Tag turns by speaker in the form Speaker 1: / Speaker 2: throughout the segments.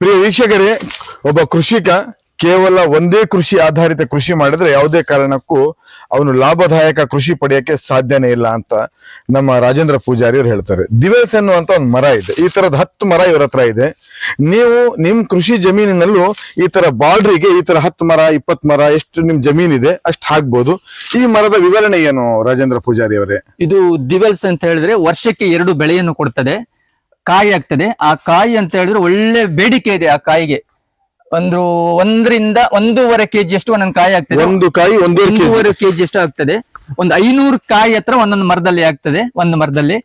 Speaker 1: ಪ್ರಿಯ ವೀಕ್ಷಕರೇ, ಒಬ್ಬ ಕೃಷಿಕ ಕೇವಲ ಒಂದೇ ಕೃಷಿ ಆಧಾರಿತ ಕೃಷಿ ಮಾಡಿದ್ರೆ ಯಾವುದೇ ಕಾರಣಕ್ಕೂ ಅವನು ಲಾಭದಾಯಕ ಕೃಷಿ ಪಡೆಯಕ್ಕೆ ಸಾಧ್ಯನೇ ಇಲ್ಲ ಅಂತ ನಮ್ಮ ರಾಜೇಂದ್ರ ಪೂಜಾರಿ ಅವ್ರು ಹೇಳ್ತಾರೆ. ದಿವೆಲ್ಸ್ ಅನ್ನುವಂತ ಒಂದು ಮರ ಇದೆ. ಈ ತರದ ಹತ್ತು ಮರ ಇವ್ರ ಹತ್ರ ಇದೆ. ನೀವು ನಿಮ್ ಕೃಷಿ ಜಮೀನಿನಲ್ಲೂ ಈ ತರ ಬಾರ್ಡ್ರಿಗೆ ಈ ತರ ಹತ್ತು ಮರ ಇಪ್ಪತ್ ಮರ, ಎಷ್ಟು ನಿಮ್ ಜಮೀನಿದೆ ಅಷ್ಟು ಹಾಕ್ಬೋದು. ಈ ಮರದ ವಿವರಣೆ ಏನು ರಾಜೇಂದ್ರ ಪೂಜಾರಿ ಅವರೇ
Speaker 2: ಇದು ದಿವೆಲ್ಸ್ ಅಂತ ಹೇಳಿದ್ರೆ ವರ್ಷಕ್ಕೆ ಎರಡು ಬೆಳೆಯನ್ನು ಕೊಡ್ತದೆ. ಕಾಯಿ ಆಗ್ತದೆ. ಆ ಕಾಯಿ ಅಂತ ಹೇಳಿದ್ರೆ ಒಳ್ಳೆ ಬೇಡಿಕೆ ಇದೆ ಆ ಕಾಯಿಗೆ. ಒಂದು ಒಂದರಿಂದ ಒಂದೂವರೆ ಕೆಜಿ ಅಷ್ಟು ಒಂದೊಂದು ಕಾಯಿ ಆಗ್ತದೆ.
Speaker 1: ಒಂದು ಕಾಯಿ ಒಂದೂವರೆ ಕೆಜಿ.
Speaker 2: ಅಷ್ಟು ಆಗ್ತದೆ. ಒಂದು ಐನೂರು ಕಾಯಿ ಹತ್ರ ಒಂದೊಂದು ಮರದಲ್ಲಿ ಆಗ್ತದೆ ಒಂದು ಮರದಲ್ಲಿ.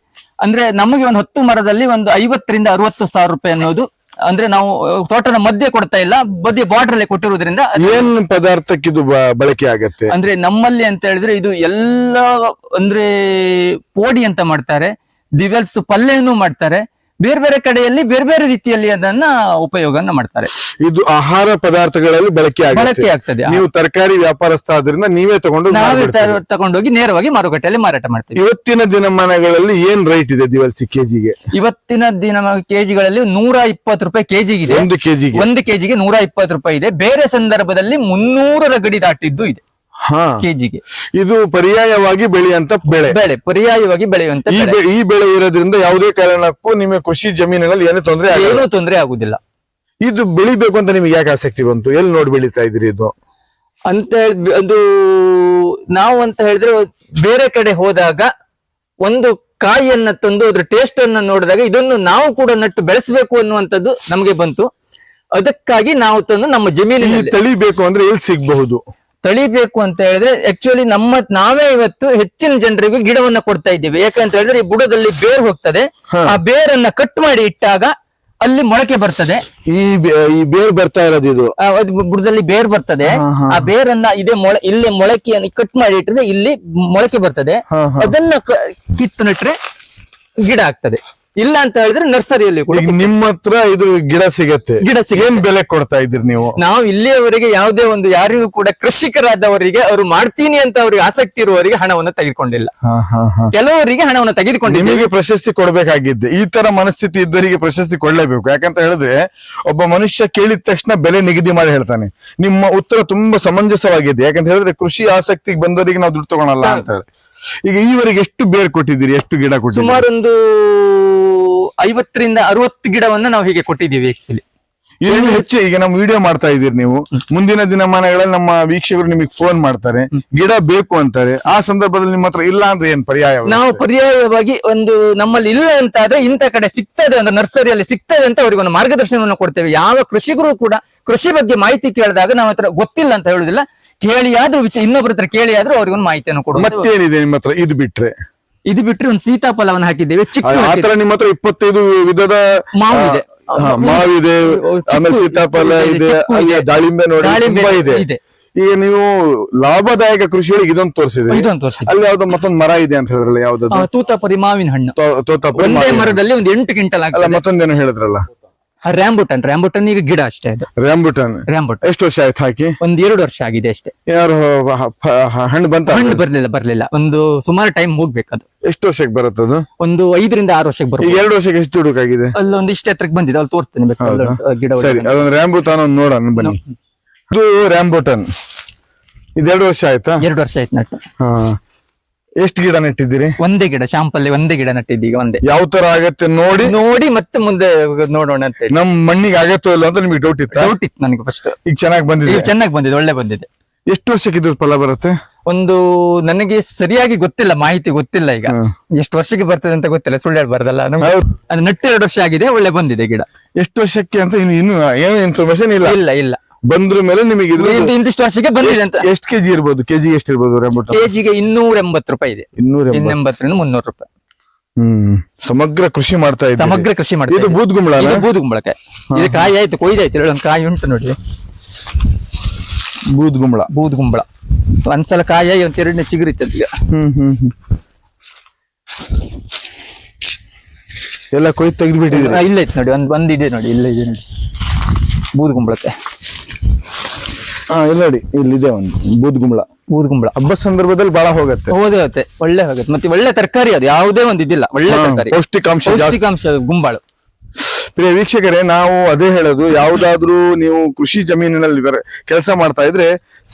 Speaker 2: ಅಂದ್ರೆ ನಮಗೆ ಒಂದು ಹತ್ತು ಮರದಲ್ಲಿ ಒಂದು ಐವತ್ತರಿಂದ ಅರವತ್ತು ಸಾವಿರ ರೂಪಾಯಿ ಅನ್ನೋದು ಅಂದ್ರೆ ನಾವು ತೋಟದ ಮಧ್ಯೆ ಕೊಡ್ತಾ ಇಲ್ಲ ಬದಿ ಬಾರ್ಡರ್ ಅಲ್ಲಿ ಕೊಟ್ಟಿರುವುದರಿಂದ
Speaker 1: ಏನ್ ಪದಾರ್ಥಕ್ಕೆ ಇದು ಬಳಕೆ ಆಗತ್ತೆ?
Speaker 2: ಅಂದ್ರೆ ನಮ್ಮಲ್ಲಿ ಅಂತ ಹೇಳಿದ್ರೆ ಇದು ಎಲ್ಲ ಅಂದ್ರೆ ಪೋಡಿ ಅಂತ ಮಾಡ್ತಾರೆ ದಿವೆಲ್ಸ್ ಪಲ್ಯನೂ ಮಾಡ್ತಾರೆ. ಬೇರೆ ಬೇರೆ ಕಡೆಯಲ್ಲಿ ಬೇರೆ ಬೇರೆ ರೀತಿಯಲ್ಲಿ ಅದನ್ನ ಉಪಯೋಗನ ಮಾಡ್ತಾರೆ.
Speaker 1: ಇದು ಆಹಾರ ಪದಾರ್ಥಗಳಲ್ಲಿ ಬಳಕೆ
Speaker 2: ಬಳಕೆ ಆಗ್ತದೆ.
Speaker 1: ನೀವು ತರಕಾರಿ ವ್ಯಾಪಾರಸ್ಥ ಆದ್ರಿಂದ ನೀವೇ ತಗೊಂಡು
Speaker 2: ನಾವೇ ತಗೊಂಡೋಗಿ ನೇರವಾಗಿ ಮಾರುಕಟ್ಟೆಯಲ್ಲಿ ಮಾರಾಟ ಮಾಡ್ತೀವಿ.
Speaker 1: ಇವತ್ತಿನ ದಿನಮಾನಗಳಲ್ಲಿ ಏನ್ ರೇಟ್ ಇದೆ ದಿವಲ್ಸಿ ಕೆಜಿಗೆ?
Speaker 2: ಇವತ್ತಿನ ದಿನ ಕೆಜಿಗಳಲ್ಲಿ ನೂರ ಇಪ್ಪತ್ತು ರೂಪಾಯಿ ಕೆಜಿಗೆ ಇದೆ.
Speaker 1: ಒಂದು ಕೆಜಿಗೆ.
Speaker 2: ಒಂದು ಕೆಜಿಗೆ ನೂರ ಇಪ್ಪತ್ತು ರೂಪಾಯಿ ಇದೆ. ಬೇರೆ ಸಂದರ್ಭದಲ್ಲಿ ಮುನ್ನೂರರ ಗಡಿ ದಾಟಿದ್ದು ಇದೆ. ಕೆಜಿಗೆ.
Speaker 1: ಇದು ಪರ್ಯಾಯವಾಗಿ ಬೆಳೆಯುವಂತ ಬೆಳೆ.
Speaker 2: ಬೆಳೆ ಪರ್ಯಾಯವಾಗಿ ಬೆಳೆಯುವಂತ
Speaker 1: ಈ
Speaker 2: ಬೆಳೆ.
Speaker 1: ಬೆ- ಈ ಬೆಳೆ ಇರೋದ್ರಿಂದ ಯಾವುದೇ ಕಾರಣಕ್ಕೂ ನಿಮ್ಮ ಕೃಷಿ ಜಮೀನಿನಲ್ಲಿ ಏನು ತೊಂದರೆ ಆಗಲ್ಲ.
Speaker 2: ಏನೂ ತೊಂದರೆ ಆಗುದಿಲ್ಲ.
Speaker 1: ಇದು ಬೆಳಿಬೇಕು ಅಂತ ನಿಮ್ಗೆ ಯಾಕೆ ಆಸಕ್ತಿ ಬಂತು? ಎಲ್ಲಿ ನೋಡಿ ಬೆಳಿತಾ ಇದ್ರಿ ಇದು?
Speaker 2: ಅಂತ ಹೇಳಿ ಅದು ನಾವು ಅಂತ ಹೇಳಿದ್ರೆ ಬೇರೆ ಕಡೆ ಹೋದಾಗ ಒಂದು ಕಾಯಿಯನ್ನ ತಂದು ಅದ್ರ ಟೇಸ್ಟ್ ಅನ್ನ ನೋಡಿದಾಗ ಇದನ್ನು ನಾವು ಕೂಡ ನಟ್ಟು ಬೆಳೆಸಬೇಕು ಅನ್ನುವಂಥದ್ದು ನಮಗೆ ಬಂತು. ಅದಕ್ಕಾಗಿ ನಾವು ತಂದು ನಮ್ಮ
Speaker 1: ಈ
Speaker 2: ಜಮೀನಿನಲ್ಲಿ.
Speaker 1: ತಳಿ ಬೇಕು ಅಂದ್ರೆ ಎಲ್ಲಿ ಸಿಗಬಹುದು?
Speaker 2: ತಳಿಬೇಕು ಅಂತ ಹೇಳಿದ್ರೆ ಆಕ್ಚುಲಿ ನಮ್ಮ ನಾವೇ ಇವತ್ತು ಹೆಚ್ಚಿನ ಜನರಿಗೆ ಗಿಡವನ್ನ ಕೊಡ್ತಾ ಇದ್ದೀವಿ. ಯಾಕಂತ ಹೇಳಿದ್ರೆ ಈ ಬುಡದಲ್ಲಿ ಬೇರ್ ಹೋಗ್ತದೆ. ಆ ಬೇರನ್ನ ಕಟ್ ಮಾಡಿ ಇಟ್ಟಾಗ ಅಲ್ಲಿ ಮೊಳಕೆ ಬರ್ತದೆ.
Speaker 1: ಈ ಈ ಬೇರ್ ಬರ್ತಾ ಇರೋದು ಇದು?
Speaker 2: ಬುಡದಲ್ಲಿ ಬೇರ್ ಬರ್ತದೆ. ಆ ಬೇರನ್ನ ಇದೇ ಮೊಳ ಇಲ್ಲಿ ಮೊಳಕೆಯನ್ನು ಕಟ್ ಮಾಡಿ ಇಟ್ಟರೆ ಇಲ್ಲಿ ಮೊಳಕೆ ಬರ್ತದೆ. ಅದನ್ನ ಕಿತ್ತು ನೆಟ್ರೆ ಗಿಡ ಆಗ್ತದೆ. ಇಲ್ಲ ಅಂತ ಹೇಳಿದ್ರೆ ನರ್ಸರಿಯಲ್ಲಿ ಕೂಡ
Speaker 1: ಈಗ ನಿಮ್ಮ ಹತ್ರ ಇದು ಗಿಡ ಸಿಗತ್ತೆ.
Speaker 2: ಗಿಡ ಸಿಗುತ್ತೆ.
Speaker 1: ಏನ್ ಬೆಲೆ ಕೊಡ್ತಾ ಇದ್ದೀರಿ ನೀವು?
Speaker 2: ನಾವು ಇಲ್ಲಿಯವರೆಗೆ ಯಾವುದೇ ಒಂದು ಯಾರಿಗೂ ಕೂಡ ಕೃಷಿಕರಾದವರಿಗೆ ಅವರು ಮಾಡ್ತೀನಿ ಅಂತ ಅವರಿಗೆ ಆಸಕ್ತಿ ಇರುವವರಿಗೆ ಹಣವನ್ನು ತೆಗೆದುಕೊಂಡಿಲ್ಲ.
Speaker 1: ಹಾ ಹಾ ಹಾ.
Speaker 2: ಕೆಲವರಿಗೆ ಹಣವನ್ನು ತೆಗೆದುಕೊಂಡಿದ್ದೀವಿ.
Speaker 1: ನಿಮಗೆ ಪ್ರಶಸ್ತಿ ಕೊಡ್ಬೇಕಾಗಿದ್ದೆ. ಈ ತರ ಮನಸ್ಥಿತಿ ಇದ್ದವರಿಗೆ ಪ್ರಶಸ್ತಿ ಕೊಡ್ಲೇಬೇಕು. ಯಾಕಂತ ಹೇಳಿದ್ರೆ ಒಬ್ಬ ಮನುಷ್ಯ ಕೇಳಿದ ತಕ್ಷಣ ಬೆಲೆ ನಿಗದಿ ಮಾಡಿ ಹೇಳ್ತಾನೆ. ನಿಮ್ಮ ಉತ್ತರ ತುಂಬಾ ಸಮಂಜಸವಾಗಿದೆ. ಯಾಕಂತ ಹೇಳಿದ್ರೆ ಕೃಷಿ ಆಸಕ್ತಿಗೆ ಬಂದವರಿಗೆ ನಾವು ದುಡ್ಡು ತಗೊಳಲ್ಲ ಅಂತ ಹೇಳಿ. ಈಗ ಈವರೆಗೆ ಎಷ್ಟು ಬೇರ್ ಕೊಟ್ಟಿದ್ದೀರಿ? ಎಷ್ಟು ಗಿಡ ಕೊಟ್ಟಿದ್ದೀರಿ?
Speaker 2: ಸುಮಾರು ಒಂದು ಐವತ್ತರಿಂದ ಅರವತ್ತು ಗಿಡವನ್ನ ನಾವು ಹೀಗೆ ಕೊಟ್ಟಿದ್ದೀವಿ ಆಕ್ಚುಲಿ
Speaker 1: ಇನ್ನು ಹೆಚ್ಚು ಈಗ ನಮ್ಮ ವಿಡಿಯೋ ಮಾಡ್ತಾ ಇದ್ದೀರಿ ನೀವು. ಮುಂದಿನ ದಿನಮಾನಗಳಲ್ಲಿ ನಮ್ಮ ವೀಕ್ಷಕರು ನಿಮಗೆ ಫೋನ್ ಮಾಡ್ತಾರೆ. ಗಿಡ ಬೇಕು ಅಂತಾರೆ. ಆ ಸಂದರ್ಭದಲ್ಲಿ ನಿಮ್ಮ ಹತ್ರ ಇಲ್ಲ ಅಂದ್ರೆ ಏನ್ ಪರ್ಯಾಯ
Speaker 2: ನಾವು ಪರ್ಯಾಯವಾಗಿ ಒಂದು ನಮ್ಮಲ್ಲಿ ಇಲ್ಲ ಅಂತ ಆದ್ರೆ ಇಂಥ ಕಡೆ ಸಿಗ್ತದೆ ಅಂದ್ರೆ ನರ್ಸರಿಯಲ್ಲಿ ಸಿಗ್ತದೆ ಅಂತ ಅವರಿಗೆ ಒಂದು ಮಾರ್ಗದರ್ಶನವನ್ನು ಕೊಡ್ತೇವೆ. ಯಾವ ಕೃಷಿಗೂ ಕೂಡ ಕೃಷಿ ಬಗ್ಗೆ ಮಾಹಿತಿ ಕೇಳಿದಾಗ ನಾವ್ ಹತ್ರ ಗೊತ್ತಿಲ್ಲ ಅಂತ ಹೇಳುದಿಲ್ಲ. ಕೇಳಿ ಆದ್ರೂ ವಿಚ ಇನ್ನೊಬ್ಬರ ಹತ್ರ ಕೇಳಿ ಆದ್ರೂ ಅವ್ರಿಗೆ ಒಂದು ಮಾಹಿತಿಯನ್ನು ಕೊಡುವ
Speaker 1: ಮತ್ತೇನಿದೆ ನಿಮ್ಮ ಹತ್ರ? ಇದು ಬಿಟ್ರೆ?
Speaker 2: ಇದು ಬಿಟ್ರೆ ಒಂದು ಸೀತಾಫಲವನ್ನು ಹಾಕಿದ್ದೇವೆ. ಚಿಕ್ಕ
Speaker 1: ಆತರ ನಿಮ್ಮ ಹತ್ರ ಇಪ್ಪತ್ತೈದು ವಿಧದ
Speaker 2: ಮಾವು ಇದೆ.
Speaker 1: ಮಾವಿದೆ ಆಮೇಲೆ ಸೀತಾಫಲ
Speaker 2: ಇದೆ,
Speaker 1: ದಾಳಿಂಬೆ ನೋಡಿ ತುಂಬಾ ಇದೆ. ಈಗ ನೀವು ಲಾಭದಾಯಕ ಕೃಷಿಯೊಳಗೆ ಇದೊಂದು ತೋರಿಸಿದೆ
Speaker 2: ಇದೊಂದು.
Speaker 1: ಅಲ್ಲಿ ಯಾವ್ದೋ ಮತ್ತೊಂದು ಮರ ಇದೆ ಅಂತ ಹೇಳಿದ್ರಲ್ಲ
Speaker 2: ಯಾವ್ದು ತೂತಾಪರಿ ಮಾವಿನ ಹಣ್ಣು.
Speaker 1: ತೋತಾಪುರಿ
Speaker 2: ಒಂದೇ ಮರದಲ್ಲಿ ಒಂದು ಎಂಟು ಕ್ವಿಂಟಲ್
Speaker 1: ಮತ್ತೊಂದೇನು ಹೇಳಿದ್ರಲ್ಲ?
Speaker 2: ರ್ಯಾಂಬುಟನ್ ರ್ಯಾಂಬುಟನ್ ಈಗ ಗಿಡ ಅಷ್ಟೇ ಅದು.
Speaker 1: ರ್ಯಾಂಬುಟನ್.
Speaker 2: ರ್ಯಾಂಬುಟನ್.
Speaker 1: ಎಷ್ಟು ವರ್ಷ ಆಯ್ತು ಹಾಕಿ?
Speaker 2: ಒಂದ್ ಎರಡು ವರ್ಷ ಆಗಿದೆ ಅಷ್ಟೇ.
Speaker 1: ಯಾರು ಹಣ್ಣು ಬಂತ?
Speaker 2: ಹಣ್ಣು ಬರ್ಲಿಲ್ಲ ಬರ್ಲಿಲ್ಲ. ಒಂದು ಸುಮಾರು ಟೈಮ್ ಹೋಗ್ಬೇಕದು
Speaker 1: ಎಷ್ಟು ವರ್ಷಕ್ಕೆ ಬರುತ್ತದು
Speaker 2: ಒಂದು ಐದರಿಂದ ಆರು ವರ್ಷಕ್ಕೆ ಬರುತ್ತೆ
Speaker 1: ಎರಡು ವರ್ಷಕ್ಕೆ ಎಷ್ಟು ಹುಡುಕಾಗಿದೆ?
Speaker 2: ಅಲ್ಲಿ ಒಂದು ಇಷ್ಟ ಎತ್ತರಕ್ಕೆ ಬಂದಿದೆ ಅಲ್ಲಿ ತೋರಿಸ್ತೇನೆ ಬೇಕಾದ್ರೆ? ಗಿಡ
Speaker 1: ಸರಿ ಅದೊಂದು ರ್ಯಾಂಬುಟನ್ ಒಂದು ನೋಡೋಣ ಬನ್ನಿ. ಇದು ರ್ಯಾಂಬುಟನ್. ಇದೆರಡು ವರ್ಷ ಆಯ್ತಾ?
Speaker 2: ಎರಡು ವರ್ಷ ಆಯ್ತು ನಟ್ಟು.
Speaker 1: ಹಾ. ಎಷ್ಟು ಗಿಡ ನೆಟ್ಟಿದ್ದೀರಿ?
Speaker 2: ಒಂದೇ ಗಿಡ ಶಾಂಪಲ್ಲಿ ಒಂದೇ ಗಿಡ ನೆಟ್ಟಿದ್ದೀ ಈಗ ಒಂದೇ.
Speaker 1: ಯಾವ ತರ ಆಗತ್ತೆ ನೋಡಿ.
Speaker 2: ನೋಡಿ ಮತ್ತೆ ಮುಂದೆ ನೋಡೋಣ ಅಂತ ಹೇಳಿ.
Speaker 1: ನಮ್ ಮಣ್ಣಿಗೆ ಆಗತ್ತೋ ಇಲ್ಲ ಅಂತ ನಿಮಗೆ ಡೌಟ್ ಇತ್ತು?
Speaker 2: ಡೌಟ್ ಇತ್ತು ನನಗೆ ಫಸ್ಟ್
Speaker 1: ಈಗ ಚೆನ್ನಾಗಿ ಬಂದಿದೆ.
Speaker 2: ಈಗ ಚೆನ್ನಾಗಿ ಬಂದಿದೆ ಒಳ್ಳೆ ಬಂದಿದೆ.
Speaker 1: ಎಷ್ಟು ವರ್ಷಕ್ಕೆ ಇದ್ರ ಫಲ ಬರುತ್ತೆ?
Speaker 2: ಒಂದು ನನಗೆ ಸರಿಯಾಗಿ ಗೊತ್ತಿಲ್ಲ ಮಾಹಿತಿ ಗೊತ್ತಿಲ್ಲ ಈಗ. ಎಷ್ಟು ವರ್ಷಕ್ಕೆ ಬರ್ತದೆ ಅಂತ ಗೊತ್ತಿಲ್ಲ ಸುಳ್ಳು ಹೇಳ್ಬಾರ್ದಲ್ಲ. ಅದು ನಟ್ಟು ಎರಡು ವರ್ಷ ಆಗಿದೆ ಒಳ್ಳೆ ಬಂದಿದೆ ಗಿಡ.
Speaker 1: ಎಷ್ಟು ವರ್ಷಕ್ಕೆ ಅಂತ ಇನ್ನು ಇನ್ನು ಏನು ಇನ್ಫಾರ್ಮೇಶನ್ ಇಲ್ಲ.
Speaker 2: ಇಲ್ಲ ಇಲ್ಲ.
Speaker 1: ಬಂದ್ರ ಮೇಲೆ ನಿಮಗೆ
Speaker 2: ಇಂತಿಷ್ಟು ವರ್ಷಕ್ಕೆ ಬಂದಿದೆ ಅಂತ.
Speaker 1: ಎಷ್ಟು ಕೆಜಿ ಇರ್ಬೋದು? ಕೆಜಿ ಎಷ್ಟು ಇರ್ಬೋದು ರ್ಯಾಂಬುಟಾನ್
Speaker 2: ಕೆಜಿಗೆ ಇನ್ನೂರ ಎಂಬತ್ತು ರೂಪಾಯಿ ಇದೆ.
Speaker 1: ಇನ್ನೂರ
Speaker 2: ಎಂಬತ್ತರಿಂದ ಮುನ್ನೂರು ರೂಪಾಯಿ.
Speaker 1: ಹ್ಮ್. ಸಮಗ್ರ ಕೃಷಿ ಮಾಡ್ತಾ ಇದ್ದೀವಿ
Speaker 2: ಸಮಗ್ರ ಕೃಷಿ ಮಾಡ್ತಾ
Speaker 1: ಇದು ಬೂದ್ಗುಂಬಳ
Speaker 2: ಇದು ಬೂದುಗುಂಬಳಕಾಯಿ ಇದು ಕಾಯಿ ಆಯ್ತು ಕೊಯ್ದಾಯ್ತು ಒಂದು ಕಾಯಿ ಉಂಟು ನೋಡಿ.
Speaker 1: ಬೂದ್ಗುಂಬಳ
Speaker 2: ಬೂದುಗುಂಬಳ ಒಂದ್ಸಲ ಕಾಯಿ ಆಗಿ ಒಂದ್ ಎರಡನೇ ಚಿಗುರಿತ್ತು ಈಗ
Speaker 1: ಹ್ಮ್ ಹ್ಮ್ ಹ್ಮ್. ಎಲ್ಲ ಕೊಯ್ದು ತೆಗೆದು
Speaker 2: ಇಲ್ಲ ಐತೆ ನೋಡಿ. ಒಂದ್ ಇದೆ ನೋಡಿ ಇಲ್ಲ ಇದೆ ನೋಡಿ. ಬೂದುಗುಂಬಳಕಾಯಿ
Speaker 1: ಹಾ ಇಲ್ಲ ನೋಡಿ ಇಲ್ಲಿದೆ ಒಂದು ಬೂದ್ಗುಂಬಳ
Speaker 2: ಬೂದುಗುಂಬಳ
Speaker 1: ಹಬ್ಬ ಸಂದರ್ಭದಲ್ಲಿ ಬಹಳ ಹೋಗುತ್ತೆ.
Speaker 2: ಹೋಗುತ್ತೆ ಒಳ್ಳೆ ಹೋಗುತ್ತೆ. ಮತ್ತೆ ಒಳ್ಳೆ ತರಕಾರಿ ಅದು ಯಾವುದೇ ಒಂದು ಇದಿಲ್ಲ ಒಳ್ಳೆ ತರಕಾರಿ.
Speaker 1: ಪೌಷ್ಟಿಕಾಂಶ
Speaker 2: ಪೌಷ್ಟಿಕಾಂಶ ಗುಂಬಾಳು.
Speaker 1: ಪ್ರಿಯ ವೀಕ್ಷಕರೇ ನಾವು ಅದೇ ಹೇಳೋದು ಯಾವುದಾದ್ರೂ ನೀವು ಕೃಷಿ ಜಮೀನಿನಲ್ಲಿ ಕೆಲಸ ಮಾಡ್ತಾ ಇದ್ರೆ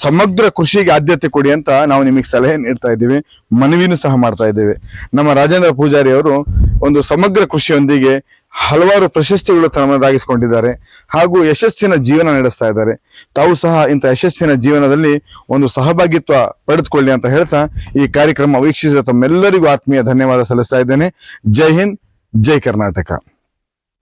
Speaker 1: ಸಮಗ್ರ ಕೃಷಿಗೆ ಆದ್ಯತೆ ಕೊಡಿ ಅಂತ ನಾವು ನಿಮಗೆ ಸಲಹೆ ನೀಡ್ತಾ ಇದ್ದೀವಿ ಮನವಿನೂ ಸಹ ಮಾಡ್ತಾ ಇದ್ದೇವೆ. ನಮ್ಮ ರಾಜೇಂದ್ರ ಪೂಜಾರಿ ಅವರು ಒಂದು ಸಮಗ್ರ ಕೃಷಿಯೊಂದಿಗೆ ಹಲವಾರು ಪ್ರಶಸ್ತಿಗಳು ತಮ್ಮದಾಗಿಸಿಕೊಂಡಿದ್ದಾರೆ. ಹಾಗೂ ಯಶಸ್ಸಿನ ಜೀವನ ನಡೆಸ್ತಾ ಇದ್ದಾರೆ. ತಾವು ಸಹ ಇಂಥ ಯಶಸ್ಸಿನ ಜೀವನದಲ್ಲಿ ಒಂದು ಸಹಭಾಗಿತ್ವ ಪಡೆದುಕೊಳ್ಳಿ ಅಂತ ಹೇಳ್ತಾ ಈ ಕಾರ್ಯಕ್ರಮ ವೀಕ್ಷಿಸಿದ ತಮ್ಮೆಲ್ಲರಿಗೂ ಆತ್ಮೀಯ ಧನ್ಯವಾದ ಸಲ್ಲಿಸ್ತಾ ಇದ್ದೇನೆ. ಜೈ ಹಿಂದ್, ಜೈ ಕರ್ನಾಟಕ.